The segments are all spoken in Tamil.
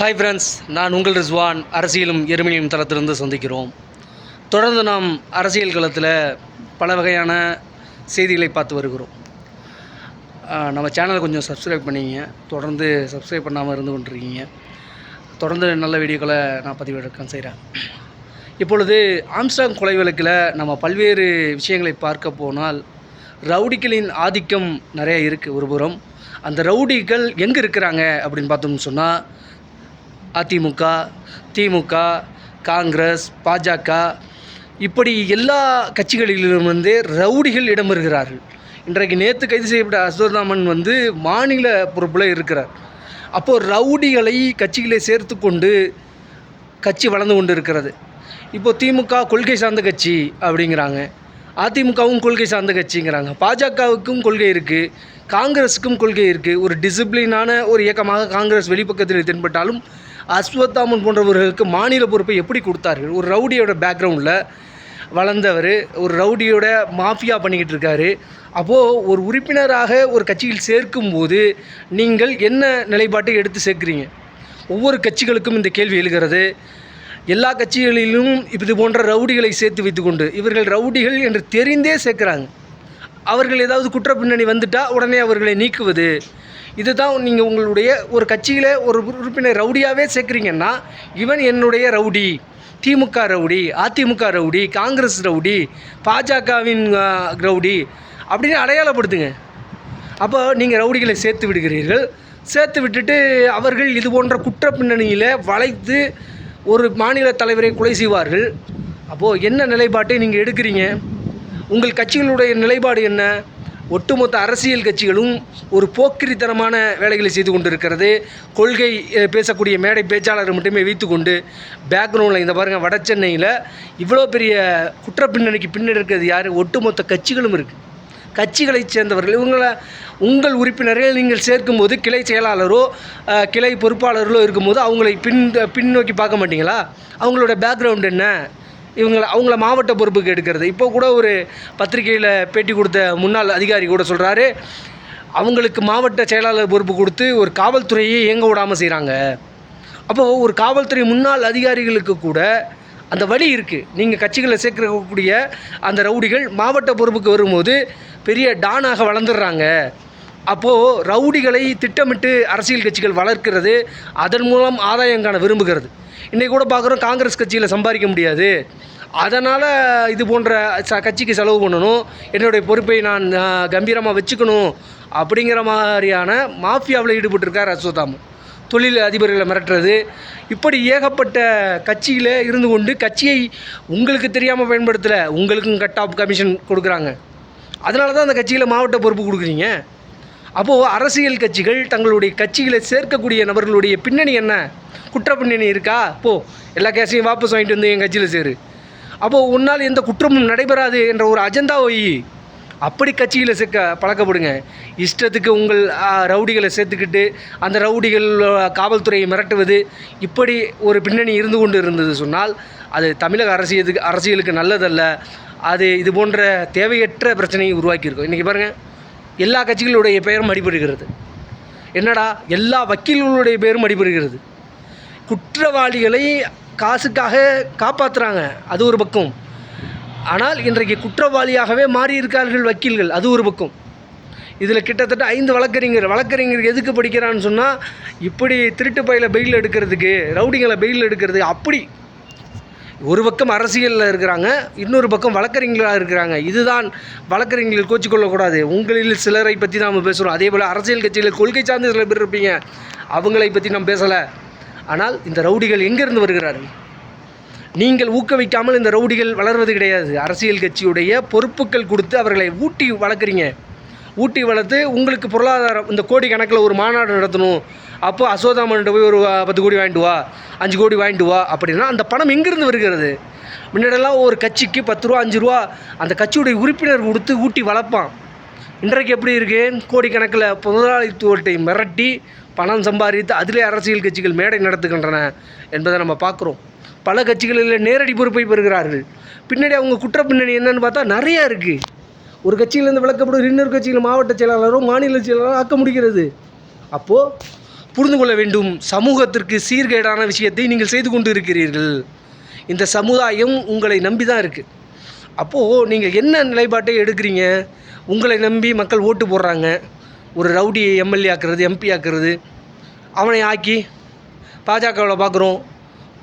ஹாய் ஃப்ரெண்ட்ஸ் நான் உங்கள் ரிஸ்வான். அரசியலும் எருமையும் தளத்திலிருந்து சந்திக்கிறோம். தொடர்ந்து நாம் அரசியல் களத்தில் பல வகையான செய்திகளை பார்த்து வருகிறோம். நம்ம சேனலை கொஞ்சம் சப்ஸ்கிரைப் பண்ணிங்க. தொடர்ந்து சப்ஸ்கிரைப் பண்ணாமல் இருந்து கொண்டிருக்கீங்க. தொடர்ந்து நல்ல வீடியோக்களை நான் பதிவிறக்கம் செய்கிறேன் இப்பொழுது ஆம்ஸ்டாங் கொலை வழக்கில் நம்ம பல்வேறு விஷயங்களை பார்க்க போனால் ரவுடிகளின் ஆதிக்கம் நிறைய இருக்குது ஒரு புறம் அந்த ரவுடிகள் எங்கே இருக்கிறாங்க அப்படின்னு பார்த்தோம்னு சொன்னால் அதிமுக திமுக காங்கிரஸ் பாஜக இப்படி எல்லா கட்சிகளிலும் வந்து ரவுடிகள் இடம்பெறுகிறார்கள். இன்றைக்கு நேற்று கைது செய்யப்பட்ட அசுவர்தாமன் வந்து மாநில பொறுப்பில் இருக்கிறார். அப்போது ரவுடிகளை கட்சிகளை சேர்த்து கொண்டு கட்சி வளர்ந்து கொண்டு இருக்கிறது இப்போது திமுக கொள்கை சார்ந்த கட்சி அப்படிங்கிறாங்க. அதிமுகவும் கொள்கை சார்ந்த கட்சிங்கிறாங்க. பாஜகவுக்கும் கொள்கை இருக்குது காங்கிரஸுக்கும் கொள்கை இருக்குது ஒரு டிசிப்ளினான ஒரு இயக்கமாக காங்கிரஸ் வெளிப்பக்கத்தில் தென்பட்டாலும் அஸ்வத்தாமன் போன்றவர்களுக்கு மாநில பொறுப்பை எப்படி கொடுத்தார்கள்? ஒரு ரவுடியோட பேக்ரவுண்டில் வளர்ந்தவர் ஒரு ரவுடியோட மாஃபியா பண்ணிக்கிட்டு இருக்காரு. அப்போது ஒரு உறுப்பினராக ஒரு கட்சியில் சேர்க்கும்போது நீங்கள் என்ன நிலைப்பாட்டை எடுத்து சேர்க்குறீங்க? ஒவ்வொரு கட்சிகளுக்கும் இந்த கேள்வி எழுகிறது. எல்லா கட்சிகளிலும் இது போன்ற ரவுடிகளை சேர்த்து வைத்துக்கொண்டு இவர்கள் ரவுடிகள் என்று தெரிந்தே சேர்க்குறாங்க. அவர்கள் ஏதாவது குற்ற பின்னணி வந்துட்டால் உடனே அவர்களை நீக்குவது. இதுதான் நீங்கள் உங்களுடைய ஒரு கட்சியில் ஒரு உறுப்பினர் ரவுடியாகவே சேர்க்குறீங்கன்னா இவன் என்னுடைய rowdy Thimuka rowdy Athimuka rowdy Congress rowdy பாஜகவின் ரவுடி அப்படின்னு அடையாளப்படுத்துங்க. அப்போ நீங்கள் ரவுடிகளை சேர்த்து விடுகிறீர்கள். சேர்த்து விட்டுட்டு அவர்கள் இது போன்ற குற்ற பின்னணியில் வளைத்து ஒரு மாநில தலைவரை கொலை செய்வார்கள். அப்போது என்ன நிலைப்பாட்டை நீங்கள் எடுக்கிறீங்க? உங்கள் கட்சிகளுடைய நிலைப்பாடு என்ன? ஒட்டுமொத்த அரசியல் கட்சிகளும் ஒரு போக்கிரித்தனமான வேலைகளை செய்து கொண்டிருக்கிறது. கொள்கை பேசக்கூடிய மேடை பேச்சாளரை மட்டுமே வைத்துக்கொண்டு பேக்ரவுண்டில் இந்த பாருங்கள் வட சென்னையில் இவ்வளோ பெரிய குற்ற பின்னணிக்கு பின்னணி இருக்கிறது யார்? ஒட்டுமொத்த கட்சிகளும் இருக்குது கட்சிகளைச் சேர்ந்தவர்கள் இவங்களை உங்கள் உறுப்பினர்கள் நீங்கள் சேர்க்கும்போது கிளை செயலாளரோ கிளை பொறுப்பாளர்களோ இருக்கும்போது அவங்களை பின் பின்னோக்கி பார்க்க மாட்டீங்களா? அவங்களோட பேக்ரவுண்ட் என்ன? இவங்களை அவங்கள மாவட்ட பொறுப்புக்கு எடுக்கிறது. இப்போ கூட ஒரு பத்திரிகையில் பேட்டி கொடுத்த முன்னாள் அதிகாரி கூட சொல்கிறாரு அவங்களுக்கு மாவட்ட செயலாளர் பொறுப்பு கொடுத்து ஒரு காவல்துறையை இயங்க விடாமல் செய்கிறாங்க அப்போது ஒரு காவல்துறை முன்னாள் அதிகாரிகளுக்கு கூட அந்த வழி இருக்குது நீங்கள் கட்சிகளை சேர்க்கக்கூடிய அந்த ரவுடிகள் மாவட்ட பொறுப்புக்கு வரும்போது பெரிய டானாக வளர்ந்துடுறாங்க. அப்போது ரவுடிகளை திட்டமிட்டு அரசியல் கட்சிகள் வளர்க்கிறது அதன் மூலம் ஆதாயம் காண விரும்புகிறது. இன்றைக்கி கூட பார்க்குறோம் காங்கிரஸ் கட்சியில் சம்பாதிக்க முடியாது. அதனால் இது போன்ற ச கட்சிக்கு செலவு பண்ணணும். என்னுடைய பொறுப்பை நான் கம்பீரமாக வச்சுக்கணும் அப்படிங்கிற மாதிரியான மாஃபியாவில் ஈடுபட்டிருக்கார் அஸ்வத்தாமன் தொழில் அதிபர்களை மிரட்டுறது. இப்படி ஏகப்பட்ட கட்சியில் இருந்து கொண்டு கட்சியை உங்களுக்கு தெரியாமல் பயன்படுத்தலை உங்களுக்கும் கட் ஆஃப் கமிஷன் கொடுக்குறாங்க. அதனால தான் அந்த கட்சியில் மாவட்ட பொறுப்பு கொடுக்குறீங்க. அப்போது அரசியல் கட்சிகள் தங்களுடைய கட்சிகளை சேர்க்கக்கூடிய நபர்களுடைய பின்னணி என்ன? குற்ற பின்னணி இருக்கா? போ எல்லா கேஸையும் வாபஸ் வாங்கிட்டு வந்து என் கட்சியில் சேரு. அப்போது உன்னால் எந்த குற்றமும் நடைபெறாது என்ற ஒரு அஜெண்டா ஒய் அப்படி கட்சியில் சேர்க்க பழக்கப்படுங்க. இஷ்டத்துக்கு உங்கள் ரவுடிகளை சேர்த்துக்கிட்டு அந்த ரவுடிகள் காவல்துறையை மிரட்டுவது இப்படி ஒரு பின்னணி இருந்து கொண்டு இருந்தது சொன்னால் அது தமிழக அரசியலுக்கு அரசியலுக்கு நல்லதல்ல. அது இது போன்ற தேவையற்ற பிரச்சனையை உருவாக்கியிருக்கும். இன்றைக்கி பாருங்கள் எல்லா கட்சிகளுடைய பெயரும் அடிபடுகிறது என்னடா எல்லா வக்கீல்களுடைய பெயரும் அடிபடுகிறது குற்றவாளிகளை காசுக்காக காப்பாற்றுறாங்க அது ஒரு பக்கம். ஆனால் இன்றைக்கு குற்றவாளியாகவே மாறியிருக்கார்கள் வக்கீல்கள் அது ஒரு பக்கம். இதில் கிட்டத்தட்ட ஐந்து வழக்கறிஞர் வழக்கறிஞர் எதுக்கு படிக்கிறான்னு சொன்னால் இப்படி திருட்டு பையில் பெயில் எடுக்கிறதுக்கு ரவுடிங்களை பெயில் எடுக்கிறதுக்கு அப்படி ஒரு பக்கம் அரசியலில் இருக்கிறாங்க இன்னொரு பக்கம் வழக்கறிஞர்களாக இருக்கிறாங்க. இதுதான் வழக்கறிஞர்கள் கோச்சிக்கொள்ளக்கூடாது. உங்களில் சிலரை பற்றி நாம் பேசுகிறோம் அதே போல் அரசியல் கட்சியில் கொள்கை சார்ந்த சில பேர் இருப்பீங்க? அவங்களை பற்றி நாம் பேசலை. ஆனால் இந்த ரவுடிகள் எங்கேருந்து வருகிறார்கள்? நீங்கள் ஊக்குவிக்காமல் இந்த ரவுடிகள் வளர்வது கிடையாது. அரசியல் கட்சியுடைய பொறுப்புகள் கொடுத்து அவர்களை ஊட்டி வளர்க்குறீங்க. ஊட்டி வளர்த்து உங்களுக்கு பொருளாதாரம் இந்த கோடி கணக்கில் ஒரு மாநாடு நடத்தணும். அப்போ அசோதாமன்ட்ட போய் ஒரு பத்து கோடி வாங்கிட்டு வா அஞ்சு கோடி வாங்கிட்டு வா அப்படின்னா அந்த பணம் எங்கேருந்து வருகிறது? முன்னாடியெல்லாம் ஒரு கட்சிக்கு பத்து ரூபா அஞ்சு ரூபா அந்த கட்சியுடைய உறுப்பினர் கொடுத்து ஊட்டி வளர்ப்பான். இன்றைக்கு எப்படி இருக்குது கோடிக்கணக்கில் முதலாளித்துவத்தை மிரட்டி பணம் சம்பாதித்து அதிலே அரசியல் கட்சிகள் மேடை நடத்துகின்றன என்பதை நம்ம பார்க்குறோம். பல கட்சிகளில் நேரடி பொறுப்பை பெறுகிறார்கள். பின்னாடி அவங்க குற்ற பின்னணி என்னன்னு பார்த்தா நிறையா இருக்குது ஒரு கட்சியிலேருந்து விளக்கப்படும் இன்னொரு கட்சியில் மாவட்ட செயலாளரோ மாநில செயலாளரோ ஆக்க முடிகிறது. அப்போது புரிந்து கொள்ள வேண்டும் சமூகத்திற்கு சீர்கேடான விஷயத்தை நீங்கள் செய்து கொண்டு இருக்கிறீர்கள் இந்த சமுதாயம் உங்களை நம்பி தான் இருக்குது அப்போது நீங்கள் என்ன நிலைப்பாட்டை எடுக்கிறீங்க? உங்களை நம்பி மக்கள் ஓட்டு போடுறாங்க. ஒரு ரவுடியை எம்எல்ஏ ஆக்குறது எம்பி ஆக்குறது. அவனை ஆக்கி பாஜகவில் பார்க்குறோம்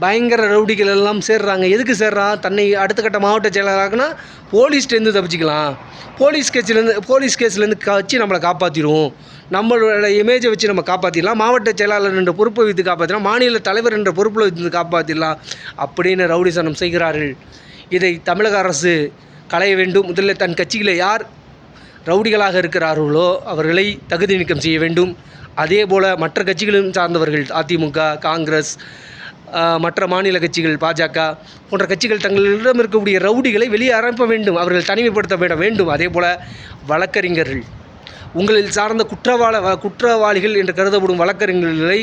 பயங்கர ரவுடிகள் எல்லாம் சேர்றாங்க. எதுக்கு சேர்றான் தன்னை அடுத்த கட்ட மாவட்ட செயலாளராக்குனா போலீஸ்லேருந்து தப்பிச்சிக்கலாம். போலீஸ் கேஸ்லேருந்து போலீஸ் கேஸ்லேருந்து வச்சு நம்மளை காப்பாற்றிடுவோம் நம்மளோட இமேஜை வச்சு நம்ம காப்பாற்றிடலாம் மாவட்ட செயலாளர் என்ற பொறுப்பை வைத்து காப்பாற்றலாம் மாநில தலைவர் என்ற பொறுப்பில் வைத்து காப்பாற்றிடலாம் அப்படின்னு ரவுடிசனம் செய்கிறார்கள். இதை தமிழக அரசு களைய வேண்டும். முதலில் தன் கட்சியில் யார் ரவுடிகளாக இருக்கிறார்களோ அவர்களை தகுதி நீக்கம் செய்ய வேண்டும். அதே போல் மற்ற கட்சிகளும் சார்ந்தவர்கள் அதிமுக காங்கிரஸ் மற்ற மாநில கட்சிகள் பாஜக போன்ற கட்சிகள் தங்களிடம் இருக்கக்கூடிய ரவுடிகளை வெளியே அனுப்ப வேண்டும் அவர்கள் தனிமைப்படுத்த வேண்டும். அதே போல் வழக்கறிஞர்கள். உங்களில் சார்ந்த குற்றவாள குற்றவாளிகள் என்று கருதப்படும் வழக்கறிஞர்களை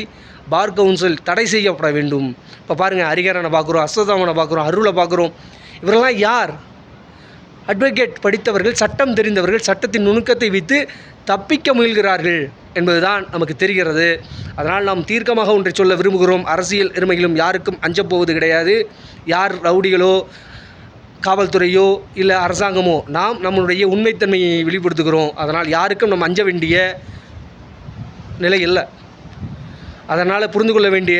பார் கவுன்சில் தடை செய்யப்பட வேண்டும். இப்போ பாருங்கள் ஹரிகரனை பார்க்குறோம் அஸ்வதாமனை பார்க்குறோம் அருளை பார்க்குறோம். இவரெல்லாம் யார்? அட்வொகேட் படித்தவர்கள் சட்டம் தெரிந்தவர்கள் சட்டத்தின் நுணுக்கத்தை வைத்து தப்பிக்க முயல்கிறார்கள் என்பதுதான் நமக்கு தெரிகிறது. அதனால் நாம் தீர்க்கமாக ஒன்றை சொல்ல விரும்புகிறோம். அரசியல் எருமைகளும் யாருக்கும் அஞ்சப் போவது கிடையாது. யார் ரவுடிகளோ காவல்துறையோ இல்லை அரசாங்கமோ நாம் நம்மளுடைய உண்மைத்தன்மையை வெளிப்படுத்துகிறோம். அதனால் யாருக்கும் நம்ம அஞ்ச வேண்டிய நிலை இல்லை. அதனால் புரிந்து கொள்ள வேண்டிய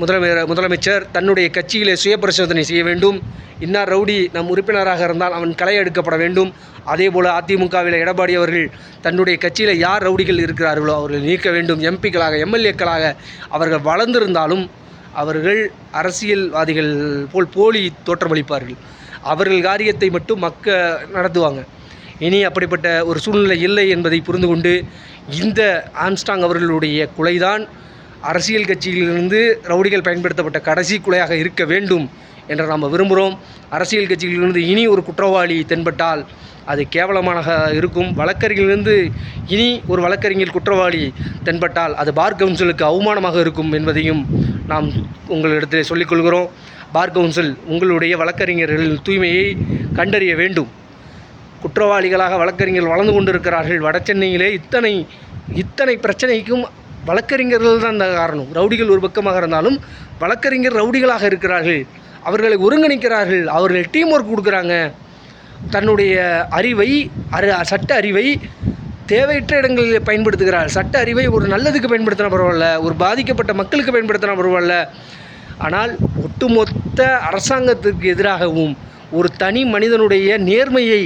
முதலமை முதலமைச்சர் தன்னுடைய கட்சியிலே சுய பரிசோதனை செய்ய வேண்டும். இன்னார் ரவுடி நம் உறுப்பினராக இருந்தால் அவன் களை எடுக்கப்பட வேண்டும். அதே போல் அதிமுகவில் எடப்பாடி அவர்கள் தன்னுடைய கட்சியில் யார் ரவுடிகள் இருக்கிறார்களோ அவர்கள் நீக்க வேண்டும். எம்பிக்களாக எம்எல்ஏக்களாக அவர்கள் வளர்ந்திருந்தாலும் அவர்கள் அரசியல்வாதிகள் போல் போலி தோற்றமளிப்பார்கள் அவர்கள் காரியத்தை மட்டும் மக்க நடத்துவாங்க. இனி அப்படிப்பட்ட ஒரு சூழ்நிலை இல்லை என்பதை புரிந்து கொண்டு இந்த ஆம்ஸ்டாங் அவர்களுடைய குலைதான். அரசியல் கட்சிகளிலிருந்து ரவுடிகள் பயன்படுத்தப்பட்ட கடைசி குலையாக இருக்க வேண்டும் என்று நாம் விரும்புகிறோம் அரசியல் கட்சிகளிலிருந்து இனி ஒரு குற்றவாளி தென்பட்டால் அது கேவலமாக இருக்கும். வழக்கறிஞரிலிருந்து இனி ஒரு வழக்கறிஞர் குற்றவாளி தென்பட்டால் அது பார் கவுன்சிலுக்கு அவமானமாக இருக்கும் என்பதையும் நாம் உங்களிடத்தில் சொல்லிக்கொள்கிறோம் பார் கவுன்சில் உங்களுடைய வழக்கறிஞர்களின் தூய்மையை கண்டறிய வேண்டும். குற்றவாளிகளாக வழக்கறிஞர்கள் வளர்ந்து கொண்டிருக்கிறார்கள். வடசென்னையிலே இத்தனை இத்தனை பிரச்சனைக்கும் வழக்கறிஞர்கள் தான் இந்த காரணம். ரவுடிகள் ஒரு பக்கமாக இருந்தாலும் வழக்கறிஞர் ரவுடிகளாக இருக்கிறார்கள். அவர்களை ஒருங்கிணைக்கிறார்கள். அவர்கள் டீம் ஒர்க் கொடுக்குறாங்க. தன்னுடைய அறிவை அரு சட்ட அறிவை தேவையற்ற இடங்களில் பயன்படுத்துகிறார். சட்ட அறிவை ஒரு நல்லதுக்கு பயன்படுத்தினா பரவாயில்ல ஒரு பாதிக்கப்பட்ட மக்களுக்கு பயன்படுத்தினா பரவாயில்ல. ஆனால் ஒட்டுமொத்த அரசாங்கத்திற்கு எதிராகவும் ஒரு தனி மனிதனுடைய நேர்மையை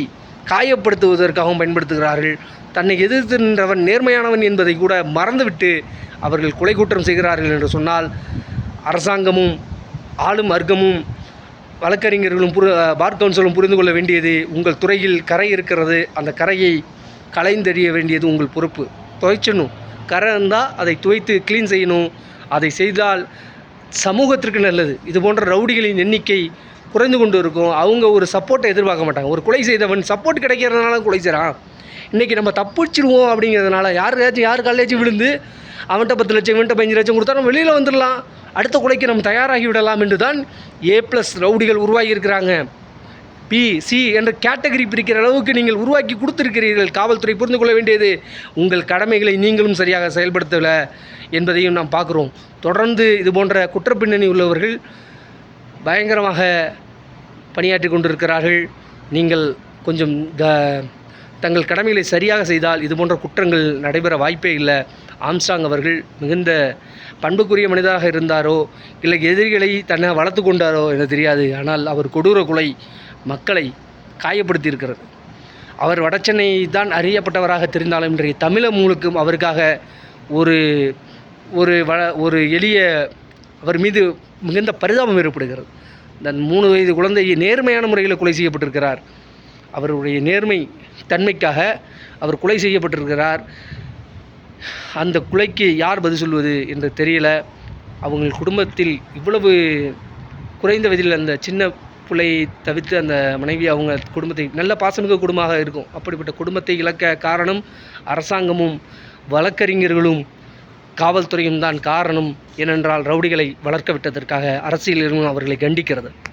காயப்படுத்துவதற்காகவும் பயன்படுத்துகிறார்கள். தன்னை எதிர்த்து நின்றவன் நேர்மையானவன் என்பதை கூட மறந்துவிட்டு அவர்கள் கொலை குற்றம் செய்கிறார்கள் என்று சொன்னால் அரசாங்கமும் ஆளும் வர்க்கமும் வழக்கறிஞர்களும் புரி பார் கவுன்சிலும் புரிந்து கொள்ள வேண்டியது உங்கள் துறையில் கரை இருக்கிறது. அந்த கரையை களைந்தெறிய வேண்டியது உங்கள் பொறுப்பு. துவைச்சிடணும். கரை இருந்தால் அதை துவைத்து க்ளீன் செய்யணும். அதை செய்தால் சமூகத்திற்கு நல்லது. இது போன்ற ரவுடிகளின் எண்ணிக்கை குறைந்து கொண்டு இருக்கும். அவங்க ஒரு சப்போர்ட்டை எதிர்பார்க்க மாட்டாங்க. ஒரு கொலை செய்தவன் சப்போர்ட் கிடைக்கிறதுனால கொலை செய்கிறான் இன்றைக்கி நம்ம தப்பிச்சிடுவோம் அப்படிங்கிறதுனால யாருக்காச்சும் யார் காலேஜும் விழுந்து அவன்கிட்ட பத்து லட்சம் இவன்கிட்ட பதினஞ்சு லட்சம் கொடுத்தா நம்ம வெளியில் வந்துடலாம். அடுத்த கொலைக்கு நம்ம தயாராகி விடலாம் என்று தான் ஏ ப்ளஸ் ரவுடிகள் உருவாகி இருக்கிறாங்க பி சி என்ற கேட்டகரி பிரிக்கிற அளவுக்கு நீங்கள் உருவாக்கி கொடுத்துருக்கிறீர்கள். காவல்துறை புரிந்து கொள்ள வேண்டியது. உங்கள் கடமைகளை நீங்களும் சரியாக செயல்படுத்தவில்லை என்பதையும் நாம் பார்க்குறோம். தொடர்ந்து இது போன்ற குற்றப்பின்னணி உள்ளவர்கள் பயங்கரமாக பணியாற்றி கொண்டிருக்கிறார்கள். நீங்கள் கொஞ்சம் த தங்கள் கடமைகளை சரியாக செய்தால் இதுபோன்ற குற்றங்கள் நடைபெற வாய்ப்பே இல்லை. ஆம்சாங் அவர்கள் மிகுந்த பண்புக்குரிய மனிதராக இருந்தாரோ இல்லை எதிரிகளை தன்னை வளர்த்து கொண்டாரோ என தெரியாது. ஆனால் அவர் கொடூர கொலை மக்களை காயப்படுத்தியிருக்கிறது. அவர் வடச்சென்னை தான் அறியப்பட்டவராக தெரிந்தாலும் இன்றைய தமிழ மூலுக்கும் அவருக்காக ஒரு ஒரு வ ஒரு எளிய அவர் மீது மிகுந்த பரிதாபம் ஏற்படுகிறது. தன் மூணு வயது குழந்தையை நேர்மையான முறையில் கொலை செய்யப்பட்டிருக்கிறார். அவருடைய நேர்மை தன்மைக்காக அவர் கொலை செய்யப்பட்டிருக்கிறார். அந்த கொலைக்கு யார் பதில் சொல்வது என்று தெரியல. அவங்க குடும்பத்தில் இவ்வளவு குறைந்த வயதில் அந்த சின்ன பிள்ளையை தவிர்த்து அந்த மனைவி அவங்க குடும்பத்தை நல்ல பாசமிகு குடும்பமாக இருக்கும். அப்படிப்பட்ட குடும்பத்தை இழக்க காரணம் அரசாங்கமும் வழக்கறிஞர்களும் காவல்துறையும் தான் காரணம். ஏனென்றால் ரவுடிகளை வளர்க்க விட்டதற்காக அரசியலிலும் அவர்களை கண்டிக்கிறது.